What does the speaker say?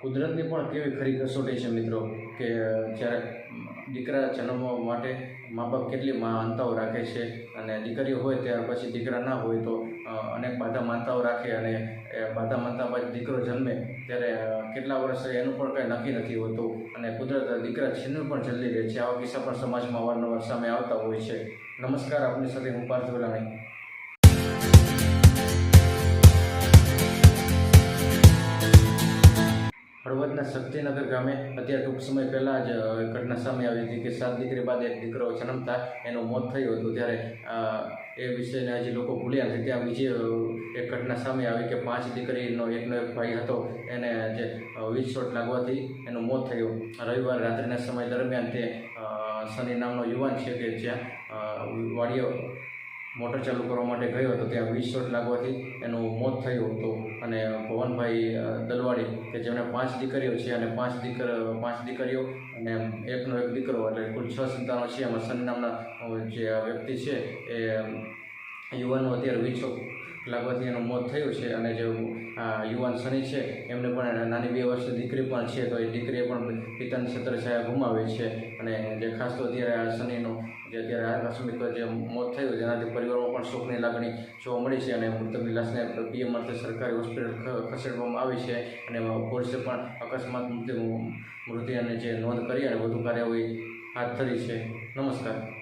કુદરતની પણ કેવી ખરી કસોટી છે મિત્રો કે જ્યારે દીકરા જન્મવા માટે મા બાપ કેટલી માનતાઓ રાખે છે અને દીકરીઓ હોય ત્યાર પછી દીકરા ના હોય તો અનેક બાધા માનતાઓ રાખે અને એ બાધા માનતા બાદ દીકરો જન્મે ત્યારે કેટલા વર્ષ એનું પણ કંઈ નક્કી નથી હોતું અને કુદરત દીકરા છીનવી પણ જલ્દી રહે છે. આવા કિસ્સા પણ સમાજમાં અવારનવાર સામે આવતા હોય છે. નમસ્કાર, આપની સાથે હું પાર્થ વેલાણી. હળવદના શક્તિનગર ગામે અત્યારે ટૂંક સમય પહેલાં જ ઘટના સામે આવી હતી કે સાત દીકરી બાદ એક દીકરો જન્મતા એનું મોત થયું હતું. ત્યારે એ વિષયને હજી લોકો ભૂલ્યા નથી. ત્યાં બીજી એક ઘટના સામે આવી કે પાંચ દીકરીનો એકનો એક ભાઈ હતો. એને જે વીજ શોટ લાગવાથી એનું મોત થયું. રવિવાર રાત્રિના સમય દરમિયાન તે શનિ નામનો યુવાન છે કે જ્યાં વાડીયો મોટર ચાલુ કરવા માટે ગયો હતો, ત્યાં વીજ શોટ લાગવાથી એનું મોત થયું હતું. અને ભવનભાઈ દલવાડી, કે જેમણે પાંચ દીકરીઓ છે અને પાંચ દીકર, પાંચ દીકરીઓ અને એકનો એક દીકરો, એટલે કુલ છ સંતાનો છે. એમાં સન નામના જે વ્યક્તિ છે, એ યુવાનો અત્યારે વીજ શોટ લાગવાથી એનું મોત થયું છે અને જે યુવાન સની છે, એમને પણ નાની બે વર્ષની દીકરી પણ છે, તો એ દીકરીએ પણ પિતાની છત્રછાયા ગુમાવી છે. અને જે ખાસ તો અત્યારે આ સનીનું જે અત્યારે આકસ્મિક જે મોત થયું, જેનાથી પરિવારમાં પણ શોકની લાગણી જોવા મળી છે અને મૃતકની લાશને પીએમ અર્થે સરકારી હોસ્પિટલ ખસેડવામાં આવી છે. અને પોલીસે પણ અકસ્માત મૃત્યુ અને જે નોંધ કરી અને વધુ કાર્યવાહી હાથ ધરી છે. નમસ્કાર.